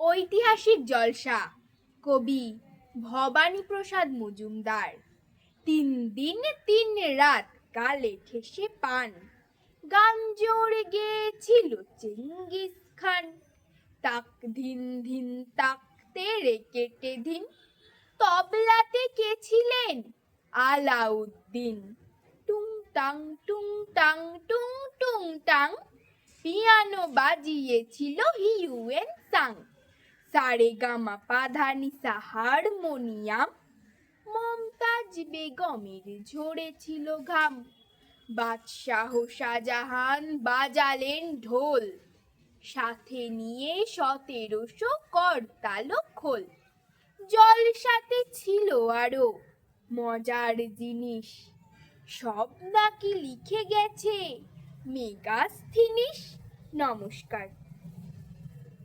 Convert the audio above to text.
ঐতিহাসিক জলসা, কবি ভবানী প্রসাদ মজুমদার। তিন দিন তিন রাত কালে ঠেসে পান। গান জোরে গেয়েছিল চেঙ্গিস খান। তাক ধিন ধিন তাক তেরে কেটে ধিন। তবলাতে কে ছিলেন আলাউদ্দিন? টুং টাং টুং টাং, টুং টুং টাং। পিয়ানো বাজিয়েছিল হিউয়েন সাং। সারে গামা পাধা নিসা হারমোনিয়াম মমতাজ বেগমের ঝরেছিল ঘাম বাদশাহ শাহজাহান বাজালেন ঢোল সাথে নিয়ে সতেরোশো করতালো খোল জলসাতে ছিল আরও মজার জিনিস সব নাকি লিখে গেছে মেগাস্থিনিস নমস্কার